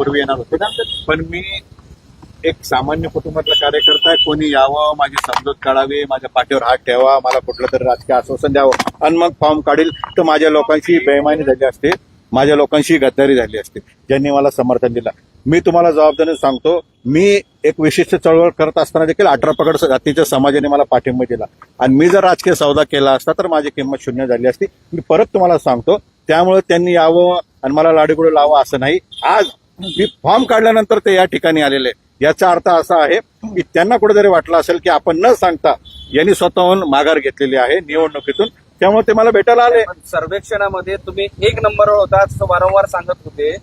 पूर्वी येणार होते ना. पण मी एक सामान्य कुटुंबातला कार्यकर्ता आहे. कोणी यावं माझी समजूत काढावी माझ्या पाठीवर हात ठेवा मला कुठलं तरी राजकीय आश्वासन द्यावं. आणि मग फॉर्म काढील तर माझ्या लोकांची बेमानी झाली असते. माझ्या लोकांशी गद्दारी झाली असते. ज्यांनी मला समर्थन दिलं. मी तुम्हाला जबाबदारी सांगतो मी एक विशिष्ट चळवळ करत असताना देखील अठरा पकड जातीच्या समाजाने मला पाठिंबा दिला. आणि मी जर राजकीय सौदा केला असता तर माझी किंमत शून्य झाली असती. मी परत तुम्हाला सांगतो त्यामुळे त्यांनी यावं आणि मला लाडीगुडी लावावं असं नाही. आज मी फॉर्म काढल्यानंतर ते या ठिकाणी आलेले. याचा अर्थ असा आहे की त्यांना कुठेतरी वाटलं असेल की आपण न सांगता यांनी स्वतःहून माघार घेतलेली आहे निवडणुकीतून. त्यामुळे ते मला भेटायला आले. सर्वेक्षणामध्ये तुम्ही एक नंबरवर होता असं वारंवार सांगत होते.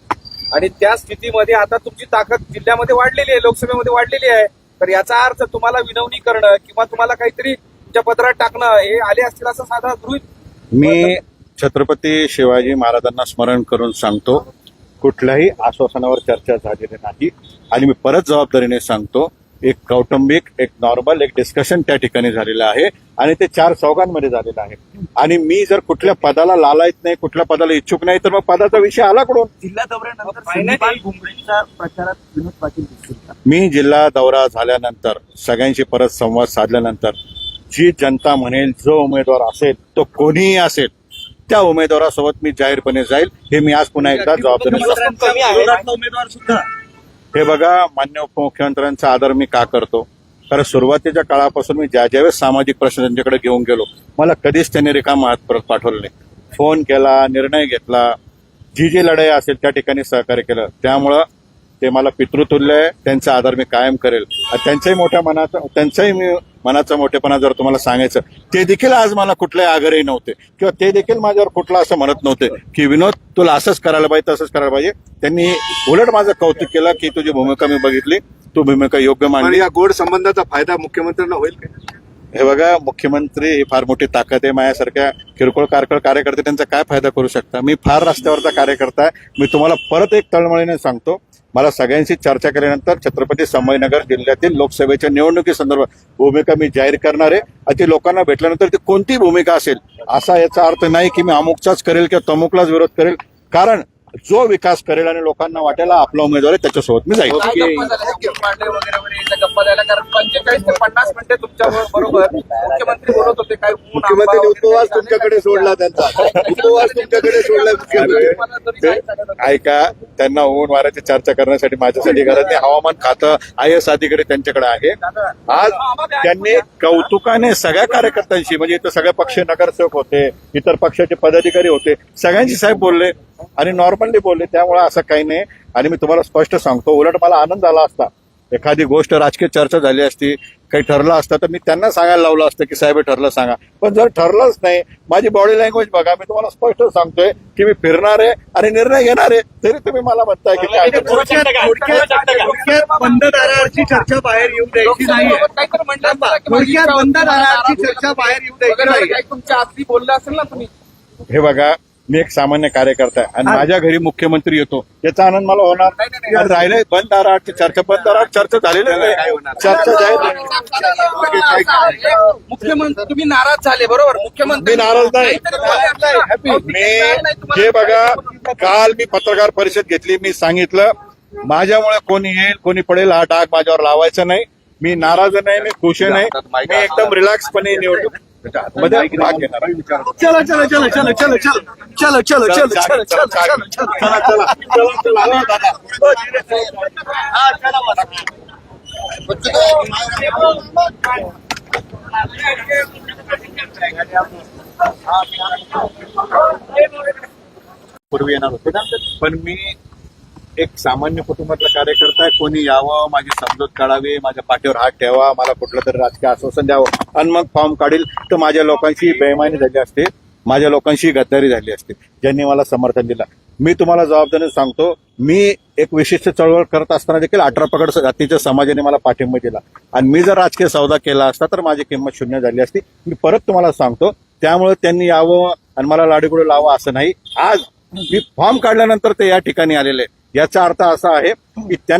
आणि त्या स्थितीमध्ये आता तुमची ताकद जिल्ह्यामध्ये वाढलेली आहे लोकसभेमध्ये वाढलेली आहे. तर याचा अर्थ तुम्हाला विनवणी करणं किंवा तुम्हाला काहीतरी तुमच्या पत्रात टाकणं हे आले असतील असं साधा गृहित मी छत्रपती शिवाजी महाराजांना स्मरण करून सांगतो कुठल्याही आश्वासनावर चर्चा झालेली नाही. आणि मी परत जबाबदारीने सांगतो एक कौटुंबिक एक नॉर्मल एक डिस्कशन त्या ठिकाणी झालेलं आहे. आणि ते चार चौघांमध्ये झालेलं आहे. आणि मी जर कुठल्या पदाला लालायत नाही कुठल्या पदाला इच्छुक नाही तर मग पदाचा विषय आला कुठून? जिल्हा दौऱ्यानंतर मी जिल्हा दौरा झाल्यानंतर सगळ्यांशी परत संवाद साधल्यानंतर जी जनता म्हणेल जो उमेदवार असेल तो कोणीही असेल त्या उमेदवारासोबत मी जाहीरपणे जाईल. हे मी आज पुन्हा एकदा जबाबदारी उमेदवार सुद्धा. हे बघा मान्य उपमुख्यमंत्र्यांचा आदर मी का करतो? कारण सुरुवातीच्या काळापासून मी ज्या ज्यावेळेस सामाजिक प्रश्न त्यांच्याकडे घेऊन गेलो मला कधीच त्यांनी रिकामा हात परत पाठवलं नाही. फोन केला निर्णय घेतला. जी जी लढाई असेल त्या ठिकाणी सहकार्य केलं. त्यामुळं ते मला पितृतुल्य आहे त्यांचा आदर मी कायम करेल. त्यांच्याही मोठ्या मनाचा त्यांचाही मी मनाचा मोठेपणा जर तुम्हाला सांगायचं ते देखील आज मला कुठल्याही आग्रही नव्हते. किंवा ते देखील माझ्यावर कुठलं असं म्हणत नव्हते की विनोद तुला असंच करायला पाहिजे तसंच करायला पाहिजे. त्यांनी उलट माझं कौतुक केलं की तुझी भूमिका मी बघितली तू भूमिका योग्य मांडली. या गोड संबंधाचा फायदा मुख्यमंत्र्यांना होईल का? हे बघा मुख्यमंत्री ही फार मोठी ताकद आहे माझ्यासारख्या किरकोळ कारकळ कार्यकर्ते त्यांचा काय फायदा करू शकता? मी फार रस्त्यावरचा कार्यकर्ता आहे मी तुम्हाला परत एक तळमळीने सांगतो मला सगळ्यांशी चर्चा केल्यानंतर छत्रपती संभाजीनगर जिल्ह्यातील लोकसभेच्या निवडणुकी संदर्भात भूमिका मी जाहीर करणार आहे. आणि ती लोकांना भेटल्यानंतर ती कोणती भूमिका असेल असा याचा अर्थ नाही की मी अमुकचाच करेल किंवा तमुकलाच विरोध करेल. कारण जो विकास करेल आणि लोकांना वाटेल आपला उमेदवार आहे त्याच्यासोबत मी जाईल. मुख्यमंत्री उपवास तुमच्याकडे सोडला त्यांचा. उपवास तुमच्याकडे सोडला? ऐका त्यांना ऊन वाऱ्याची चर्चा करण्यासाठी माझ्यासाठी गरज नाही. हवामान खातं आय एस अधिकारी त्यांच्याकडे आहे. आज त्यांनी कौतुकाने सगळ्या कार्यकर्त्यांशी म्हणजे इथं सगळे पक्ष नगरसेवक होते इतर पक्षाचे पदाधिकारी होते सगळ्यांशी साहेब बोलले. आणि नॉर्मली बोलले त्यामुळे असं काही नाही. आणि मी तुम्हाला स्पष्ट सांगतो उलट मला आनंद झाला असता. एखादी गोष्ट राजकीय चर्चा झाली असती काही ठरलं असतं तर मी त्यांना सांगायला लावलं असतं की साहेब हे ठरलं सांगा. पण जर ठरलंच नाही माझी बॉडी लँग्वेज बघा मी तुम्हाला स्पष्ट सांगतोय की मी फिरणार आहे आणि निर्णय घेणार आहे तरी तुम्ही मला म्हणताय की काय थोडक्यात थोडक्यात थोडक्यात बंद दारावरची चर्चा बाहेर येऊ द्यायची नाहीये. लोकसभेबाबत काहीतरी म्हटलं असेल ना की माझी थोडक्यात इच्छा बंद होती, मला दारावरची नाराज चर्चा. बाहेर येऊ द्यायची नाही तुमच्या आतली बोललं असेल ना तुम्ही. हे बगा मी एक सामान्य कार्यकर्ता आहे आणि माझ्या घरी मुख्यमंत्री येतो याचा आनंद मला होणार राहिले बंद दाराची चर्चा बंद दारात चर्चा झालेली नाही चर्चा जाहीर मुख्यमंत्री तुम्ही नाराज झाले बरोबर मुख्यमंत्री मी नाराज नाही. मी हे बघा काल मी पत्रकार परिषद घेतली मी सांगितलं माझ्यामुळे कोणी येईल कोणी पडेल हा डाग माझ्यावर लावायचा नाही मी नाराज नाही मी खुश नाही मी एकदम रिलॅक्सपणे निवडणूक चलो चलो चलो चलो चलो चलो चलो चलो चलो चलो चलो चलो चलो चलो चला चला चला चला हो, दादा. हो, धीरे से. हा, चला मला. पूर्वी येणार होते ना पण मी एक सामान्य कुटुंबातला कार्यकर्ता आहे. कोणी यावं माझी समजूत काढावी माझ्या पाठीवर हात ठेवा मला कुठलं तरी राजकीय आश्वासन द्यावं. आणि मग फॉर्म काढील तर माझ्या लोकांची बेमानी झाली असते. माझ्या लोकांशी गद्दारी झाली असते. ज्यांनी मला समर्थन दिलं. मी तुम्हाला जबाबदारीने सांगतो मी एक विशिष्ट चळवळ करत असताना देखील अठरा पकड जातीच्या समाजाने मला पाठिंबा दिला. आणि मी जर राजकीय सौदा केला असता तर माझी किंमत शून्य झाली असती. मी परत तुम्हाला सांगतो त्यामुळे त्यांनी यावं आणि मला लाडीगुडी लावा असं नाही. आज मी फॉर्म काढल्यानंतर ते या ठिकाणी आलेले याचा अर्थ असा आहे की त्यांना